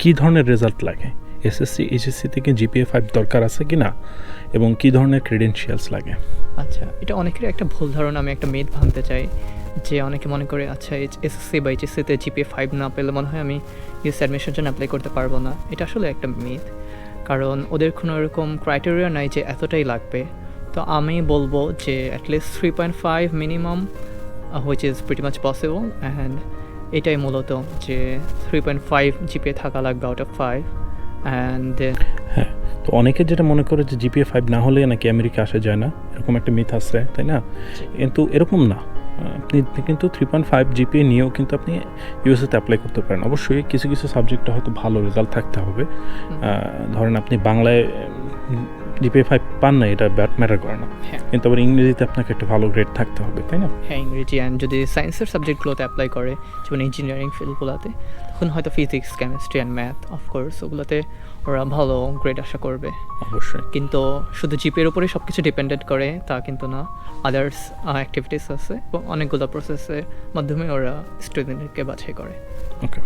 কী ধরনের রেজাল্ট লাগে? SSC HSC থেকে জিপিএ ফাইভ দরকার আছে কি না? এবং কী ধরনের ক্রেডেনশিয়ালস লাগে? আচ্ছা এটা অনেকের একটা ভুল ধারণা, আমি একটা মেদ ভাঙতে চাই যে অনেকে মনে করে আচ্ছা এসএসসি বা এইচএসসিতে জিপিএ ফাইভ না পেলে মনে হয় আমি ইউএস অ্যাডমিশনের জন্য অ্যাপ্লাই করতে পারব না। এটা আসলে একটা মেদ। কারণ ওদের কোনো এরকম ক্রাইটেরিয়া নাই যে এতটাই লাগবে। তো আমি বলব যে at least three point five minimum which is pretty much possible and এটাই মূলত যে থ্রি পয়েন্ট ফাইভ জিপিএ থাকা লাগবে আউট অফ ফাইভ অ্যান্ড হ্যাঁ তো অনেকে যেটা মনে করে যে জিপিএ ফাইভ না হলে নাকি আমেরিকা আসা যায় না এরকম একটা মিথ আছে তাই না? কিন্তু এরকম না আপনি কিন্তু থ্রি পয়েন্ট ফাইভ জিপিএ নিয়েও কিন্তু আপনি ইউএসএতে অ্যাপ্লাই করতে পারেন। অবশ্যই কিছু কিছু সাবজেক্টে হয়তো ভালো রেজাল্ট থাকতে হবে। ধরেন আপনি বাংলায় জিপিএ ফাইভ পান না এটা ব্যাট ম্যাটার করে না। হ্যাঁ। কিন্তু আবার ইংরেজিতে আপনাকে একটা ভালো গ্রেড থাকতে হবে তাই না? হ্যাঁ ইংরেজি অ্যান্ড যদি সায়েন্সের সাবজেক্টগুলোতে অ্যাপ্লাই করে যেমন ইঞ্জিনিয়ারিং ফিল্ডগুলোতে তখন হয়তো physics chemistry and math of course ওগুলোতে ওরা ভালো গ্রেড আশা করবে। অবশ্যই। কিন্তু শুধু জিপের উপরে সব কিছু ডিপেন্ডেন্ট করে তা কিন্তু না। আদার্স অ্যাক্টিভিটিস আছে এবং অনেকগুলো প্রসেসের মাধ্যমে ওরা স্টুডেন্টকে বাছাই করে। ওকে